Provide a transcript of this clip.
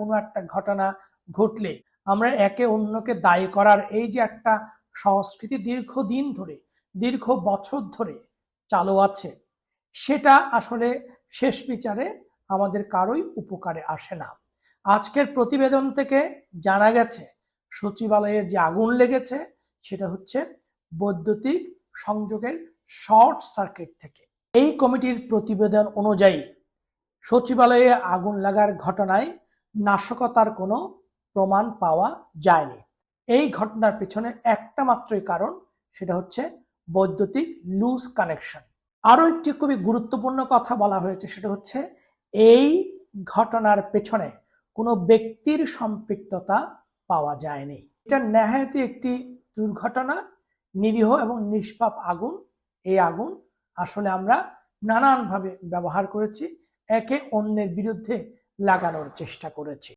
কোনো একটা ঘটনা ঘটলে আমরা একে অন্যকে দায়ী করার এই যে একটা সংস্কৃতি দীর্ঘদিন ধরে, দীর্ঘ বছর ধরে চালু আছে, সেটা আসলে শেষ বিচারে আমাদের কারোই উপকারে আসে না। আজকের প্রতিবেদন থেকে জানা গেছে সচিবালয়ে যে আগুন লেগেছে, সেটা হচ্ছে বৈদ্যুতিক সংযোগের শর্ট সার্কিট থেকে। এই কমিটির প্রতিবেদন অনুযায়ী সচিবালয়ে আগুন লাগার ঘটনায় নাশকতার কোনো প্রমাণ পাওয়া যায়নি। এই ঘটনার পেছনে একটা মাত্রই কারণ, সেটা হচ্ছে বৈদ্যুতিক লুজ কানেকশন আরও একটি খুবই গুরুত্বপূর্ণ কথা বলা হয়েছে, সেটা হচ্ছে এই ঘটনার পেছনে কোনো ব্যক্তির সম্পৃক্ততা পাওয়া যায়নি। এটা নেহায়তি একটি দুর্ঘটনা, নিরীহ এবং নিষ্পাপ আগুন। এই আগুন আসলে আমরা নানানভাবে ব্যবহার করেছি। একে অন্যের বিরুদ্ধে লাগানোর চেষ্টা করেছি।